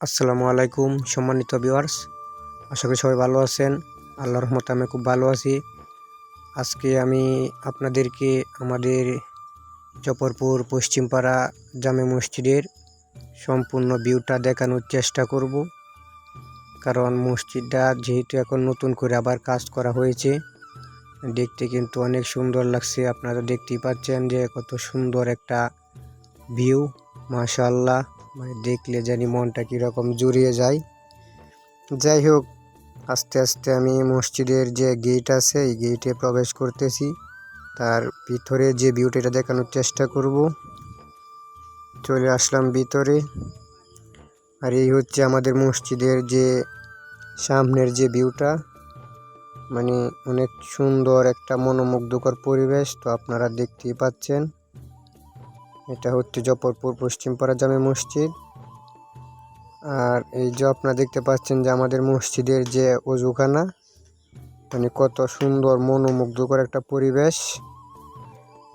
আসসালামু আলাইকুম, সম্মানিত ভিউয়ার্স আশা করি সবাই ভালো আছেন। আল্লাহর রহমতে আমি খুব ভালো আছি। আজকে আমি আপনাদেরকে আমাদের জফরপুর পশ্চিমপাড়া জামে মসজিদের সম্পূর্ণ ভিউটা দেখানোর চেষ্টা করব। কারণ মসজিদটা যেহেতু এখন নতুন করে আবার কাজ করা হয়েছে, দেখতে কিন্তু অনেক সুন্দর লাগছে। আপনারা দেখতেই পাচ্ছেন যে কত সুন্দর একটা ভিউ মাশাআল্লাহ। মানে দেখলে জানি মনটা কীরকম জুড়িয়ে যায়। যাই হোক, আস্তে আস্তে আমি মসজিদের যে গেট আছে, এই গেটে প্রবেশ করতেছি। তার ভিতরে যে ভিউটা দেখানোর চেষ্টা করব। চলে আসলাম ভিতরে। আর এই হচ্ছে আমাদের মসজিদের যে সামনের যে ভিউটা মানে অনেক সুন্দর একটা মনোমুগ্ধকর পরিবেশ, তো আপনারা দেখতেই পাচ্ছেন। এটা হচ্ছে জফরপুর পশ্চিমপাড়া জামে মসজিদ। আর এই যে আপনারা দেখতে পাচ্ছেন যে আমাদের মসজিদের যে অজুখানা মানে কত সুন্দর মনোমুগ্ধকর একটা পরিবেশ।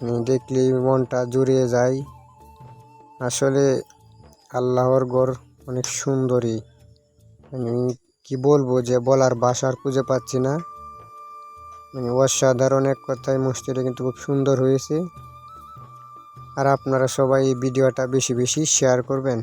মানে দেখলেই মনটা জুড়িয়ে যায়। আসলে আল্লাহর ঘর অনেক সুন্দরী। মানে কি বলব যে বলার আর খুঁজে পাচ্ছি না। মানে অসাধারণ এক কথায় মসজিদটা কিন্তু খুব সুন্দর হয়েছে। আর আপনারা সবাই এই ভিডিওটা বেশি বেশি শেয়ার করবেন।